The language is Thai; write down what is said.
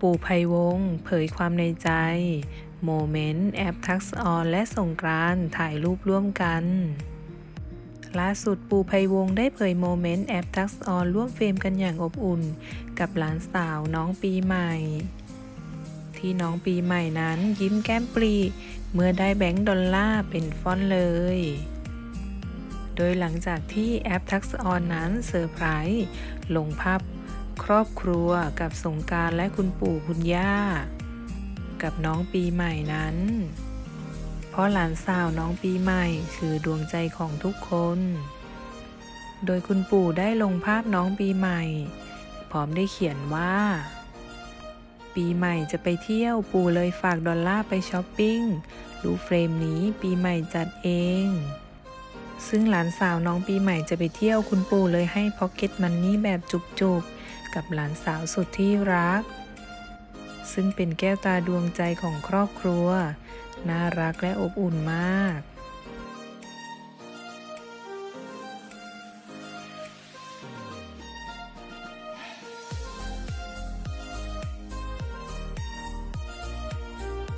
ปู่ไพวงศ์เผยความในใจ โมเมนต์ แอปทักษออนและสงกรานถ่ายรูปร่วมกันล่าสุดปู่ไพวงได้เผยโมเมนต์แอปทักษออนร่วมเฟรมกันอย่างอบอุ่น กับหลานสาวน้องปีใหม่ ที่น้องปีใหม่นั้นยิ้มแก้มปรี เมื่อได้แบงค์ดอลลาร์เป็นฟอนเลย โดยหลังจากที่แอปทักษออนนั้นเซอร์ไพรส์ลงภาพ ครอบครัวกับสงการและคุณปู่คุณย่า กับน้องปีใหม่นั้น เพราะหลานสาวน้องปีใหม่คือดวงใจของทุกคน โดยคุณปู่ได้ลงภาพน้องปีใหม่ พร้อมได้เขียนว่า ปีใหม่จะไปเที่ยวปู่เลยฝากดอลลาร์ไปช้อปปิ้งรูเฟรมนี้ปีใหม่จัดเองซึ่งหลานสาวน้องปีใหม่จะไปเที่ยวคุณปู่เลยให้พ็อกเก็ตมันนี่แบบจุกๆ กับหลานสาวสุดที่รัก ซึ่งเป็นแก้วตาดวงใจของครอบครัว น่ารักและอบอุ่นมาก